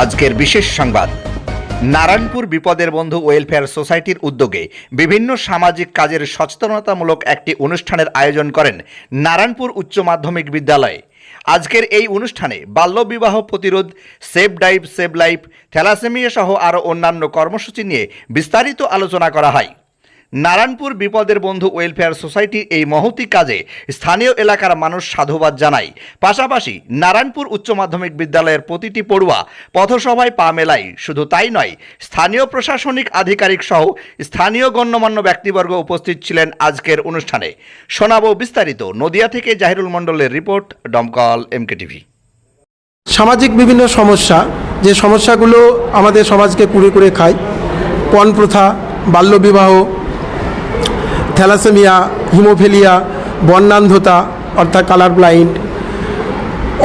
আজকের বিশেষ সংবাদ। নারায়ণপুর বিপদের বন্ধু ওয়েলফেয়ার সোসাইটির উদ্যোগে বিভিন্ন সামাজিক কাজের সচেতনতামূলক একটি অনুষ্ঠানের আয়োজন করেন নারায়ণপুর উচ্চ মাধ্যমিক বিদ্যালয়ে। আজকের এই অনুষ্ঠানে বাল্যবিবাহ প্রতিরোধ, safe drive, safe life, thalassaemia সহ আরও অন্যান্য কর্মসূচি নিয়ে বিস্তারিত আলোচনা করা হয়। নারায়ণপুর বিপদের বন্ধু ওয়েলফেয়ার সোসাইটির এই মহতি কাজে স্থানীয় এলাকার মানুষ সাধুবাদ জানায়। পাশাপাশি নারায়ণপুর উচ্চ মাধ্যমিক বিদ্যালয়ের প্রতিটি পড়ুয়া পথসভায় পা মেলায়। শুধু তাই নয়, স্থানীয় প্রশাসনিক আধিকারিক সহ স্থানীয় গণ্যমান্য ব্যক্তিবর্গ উপস্থিত ছিলেন আজকের অনুষ্ঠানে। শোনাবো বিস্তারিত নদিয়া থেকে জাহিরুল মণ্ডলের রিপোর্ট ডমকল এমকে টিভি সামাজিক বিভিন্ন সমস্যা, যে সমস্যাগুলো আমাদের সমাজকে কুড়ে কুড়ে খায়। পণ প্রথা, বাল্যবিবাহ থ্যালাসেমিয়া, হিমোফেলিয়া বর্ণান্ধতা অর্থাৎ কালার ব্লাইন্ড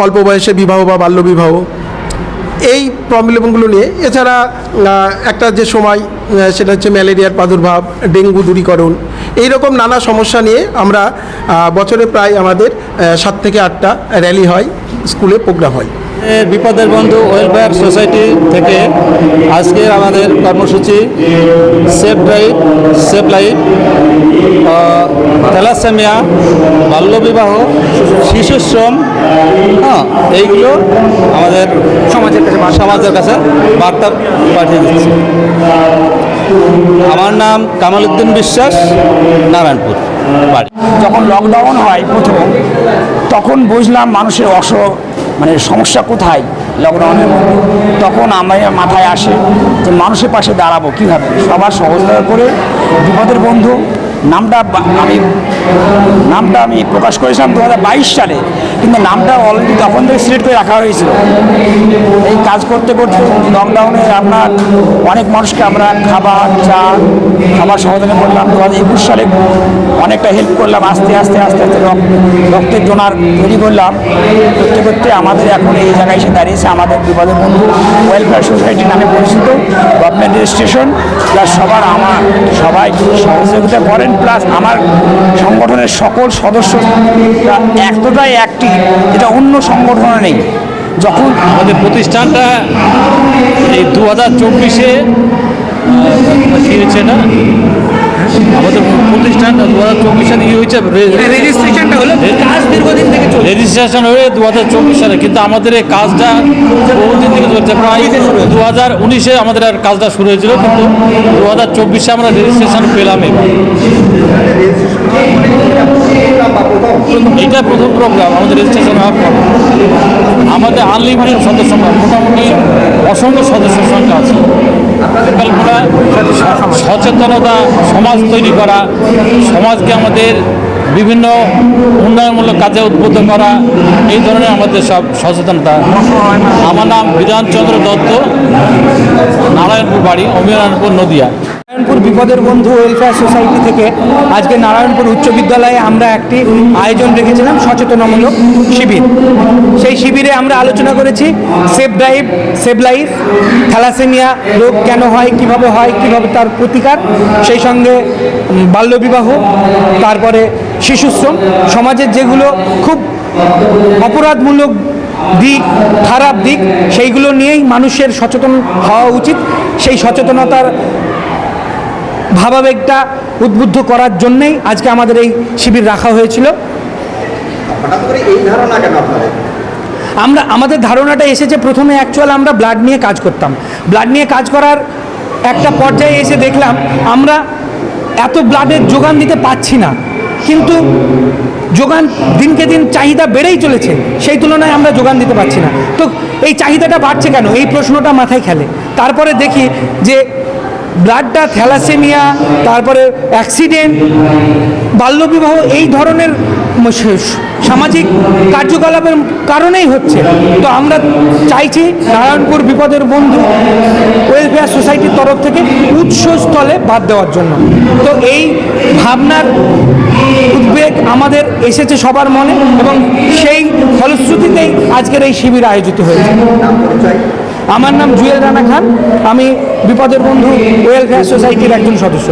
অল্প বয়সে বিবাহ বা বাল্যবিবাহ এই প্রবলেমগুলো নিয়ে, এছাড়া একটা যে সময় সেটা হচ্ছে ম্যালেরিয়ার প্রাদুর্ভাব, ডেঙ্গু দূরীকরণ এই রকম নানা সমস্যা নিয়ে আমরা বছরে প্রায় আমাদের সাত থেকে আটটা র্যালি হয়, স্কুলে প্রোগ্রাম হয়। বিপদের বন্ধু ওয়েলফেয়ার সোসাইটি থেকে আজকের আমাদের কর্মসূচি, safe drive, safe life thalassaemia, বাল্যবিবাহ শিশুশ্রম হ্যাঁ এইগুলো আমাদের সমাজের কাছে সমাজের কাছে বার্তা পাঠিয়ে দিচ্ছে। আমার নাম কামাল উদ্দিন বিশ্বাস, নারায়ণপুর যখন লকডাউন হয় প্রথম, তখন বুঝলাম মানুষের অস মানে সমস্যা কোথায় লকডাউনের মধ্যে? তখন আমার মাথায় আসে যে মানুষের পাশে দাঁড়াবো কীভাবে? সবার সহযোগিতা করে বিপদের বন্ধু নামটা আমি নামটা আমি প্রকাশ করেছিলাম দু হাজার বাইশ সালে। কিন্তু নামটা অলরেডি তখন থেকে সিলেক্ট করে রাখা হয়েছিল। এই কাজ করতে করতে লকডাউনে আপনার অনেক মানুষকে আমরা খাবার, চা, খাবার সহযোগিতা করলাম। দু হাজার একুশ সালে অনেকটা হেল্প করলাম। আস্তে আস্তে আস্তে আস্তে রক্ত, রক্তের ডোনার তৈরি করলাম। করতে করতে আমাদের এখন এই জায়গায় এসে দাঁড়িয়েছে আমাদের বিপদের বন্ধু ওয়েলফেয়ার সোসাইটি নামে পরিচিত। গভর্নমেন্ট রেজিস্ট্রেশন প্লাস সবার আমার সবাই সহযোগিতা করেন। প্লাস আমার সংগঠনের সকল সদস্য এতটাই অ্যাক্টিভ যেটা অন্য সংগঠনে নেই। যখন আমাদের প্রতিষ্ঠানটা এই দু হাজার চব্বিশে কি হয়েছে না আমাদের প্রতিষ্ঠানটা দু হাজার চব্বিশ সালে হয়েছে রেজিস্ট্রেশনটা হলো কাজ দীর্ঘদিন থেকে রেজিস্ট্রেশন হয়ে দু হাজার চব্বিশ সালে কিন্তু আমাদের এই কাজটা বহুদিন থেকে চলছে। প্রায় দু হাজার উনিশে আমাদের আর কাজটা শুরু হয়েছিল কিন্তু দু হাজার চব্বিশে আমরা রেজিস্ট্রেশন পেলাম এবার। এটা প্রথম প্রোগ্রাম আমাদের রেজিস্ট্রেশন হওয়ার পর। আমাদের আনলিমিটেড সদস্য সংখ্যা, মোটামুটি অসংখ্য সদস্যের সংখ্যা আছে। সচেতনতা, সমাজ তৈরি করা, সমাজকে আমাদের বিভিন্ন উন্নয়নমূলক কাজে উদ্বুদ্ধ করা, এই ধরনের আমাদের সব সচেতনতা। আমার নাম বিধানচন্দ্র দত্ত, নারায়ণপুর বাড়ি অমিনারায়ণপুর নদিয়া। বিপদের বন্ধু ওয়েলফেয়ার সোসাইটি থেকে আজকে নারায়ণপুর উচ্চ বিদ্যালয়ে আমরা একটি আয়োজন রেখেছিলাম, সচেতনামূলক শিবির। সেই শিবিরে আমরা আলোচনা করেছি safe drive safe life thalassaemia রোগ কেন হয়, কীভাবে হয়, কীভাবে তার প্রতিকার, সেই সঙ্গে বাল্যবিবাহ, তারপরে শিশুশ্রম, সমাজের যেগুলো খুব অপরাধমূলক দিক, খারাপ দিক, সেইগুলো নিয়েই মানুষের সচেতন হওয়া উচিত। সেই সচেতনতার ভাবাবেগটা উদ্বুদ্ধ করার জন্যেই আজকে আমাদের এই শিবির রাখা হয়েছিল। আমরা আমাদের ধারণাটা এসেছে প্রথমে অ্যাকচুয়াল আমরা ব্লাড নিয়ে কাজ করতাম। ব্লাড নিয়ে কাজ করার একটা পর্যায়ে এসে দেখলাম আমরা এত ব্লাডের যোগান দিতে পারছি না। কিন্তু যোগান দিনকে দিন চাহিদা বেড়েই চলেছে সেই তুলনায় আমরা যোগান দিতে পারছি না। তো এই চাহিদাটা বাড়ছে কেন? এই প্রশ্নটা মাথায় খেলে। তারপরে দেখি যে ব্লাডটা, থ্যালাসেমিয়া, তারপরে অ্যাক্সিডেন্ট, বাল্যবিবাহ, এই ধরনের সামাজিক কার্যকলাপের কারণেই হচ্ছে। তো আমরা চাইছি নারায়ণপুর বিপদের বন্ধু ওয়েলফেয়ার সোসাইটির তরফ থেকে উৎসস্থলে বাদ দেওয়ার জন্য। তো এই ভাবনার উদ্বেগ আমাদের এসেছে সবার মনে এবং সেই ফলশ্রুতিতেই আজকের এই শিবির আয়োজিত হয়েছে। আমার নাম জুয়েল রানা খান। আমি বিপদের বন্ধু ওয়েলফেয়ার সোসাইটির একজন সদস্য।